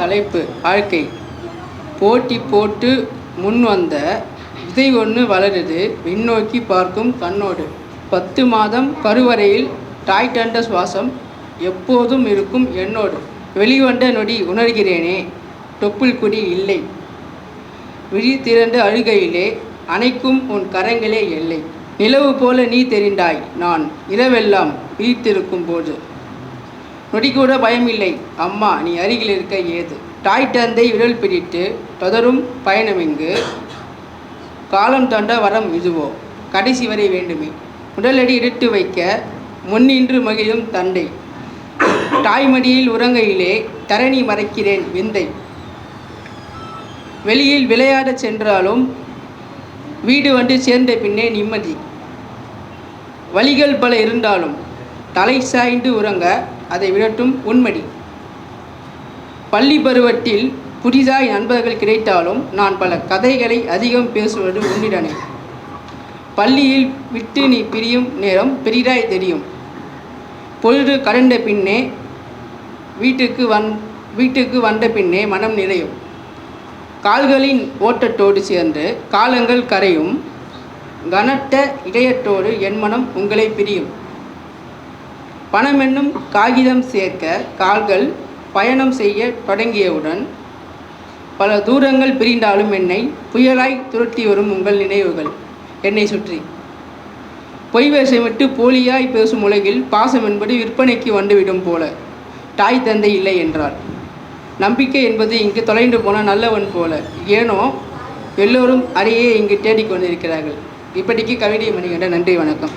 தலைப்பு வாழ்க்கை. போட்டி போட்டு முன் வந்த விதை ஒன்று வளருது. விண்ணோக்கி பார்க்கும் கண்ணோடு. பத்து மாதம் கருவறையில் டாய் டண்ட சுவாசம் எப்போதும் இருக்கும் என்னோடு. வெளிவந்த நொடி உணர்கிறேனே தொப்புள் குடி இல்லை. விழி அழுகையிலே அணைக்கும் உன் கரங்களே எல்லை. நிலவு போல நீ தெரிந்தாய் நான் இரவெல்லாம் விழித்திருக்கும் போது. நொடி கூட பயமில்லை. அம்மா நீ அருகில் இருக்க ஏது? தாய் தந்தை விரல் பிடித்து தொடரும் பயணமிங்கு காலம் தண்ட வரம் இதுவோ? கடைசி வரை வேண்டுமே. உடலடி எடுத்து வைக்க முன்னின்று மகிழும் தந்தை. தாய்மடியில் உறங்கையிலே தரணி மறைக்கிறேன் விந்தை. வெளியில் விளையாடச் சென்றாலும் வீடு வந்து சேர்ந்த பின்னே நிம்மதி. வழிகள் பல இருந்தாலும் தலை சாய்ந்து உறங்க அதை விரட்டும் உண்மடி. பள்ளி பருவத்தில் புதிதாய் நண்பர்கள் கிடைத்தாலும் நான் பல கதைகளை அதிகம் பேசுவது உன்னிடனே பள்ளியில் விட்டு நீ பிரியும் நேரம் பெரிதாய் தெரியும். பொழுது கடந்த பின்னே வீட்டுக்கு வந் வீட்டுக்கு வந்த பின்னே மனம் நிறையும் கால்களின் ஓட்டத்தோடு சேர்ந்து காலங்கள் கரையும். கனத்த இதயத்தோடு என் மனம் உங்களை பிரியும். பணமென்னும் காகிதம் சேர்க்க கால்கள் பயணம் செய்ய தொடங்கியவுடன் பல தூரங்கள் பிரிந்தாலும் என்னை புயலாய் துரத்தி வரும் உங்கள் நினைவுகள் என்னை சுற்றி. பொய் வேஷமிட்டு போலியாய் பேசும் உலகில் பாசம் என்பது விற்பனைக்கு வந்துவிடும் போல. தாய் தந்தை இல்லை என்றார். நம்பிக்கை என்பது இங்கு தொலைந்து போன நல்லவன் போல. ஏனோ எல்லோரும் அறையே இங்கு தேடிக்கொண்டிருக்கிறார்கள் இப்படிக்கு கவிதை மணிகண்ட நன்றி வணக்கம்.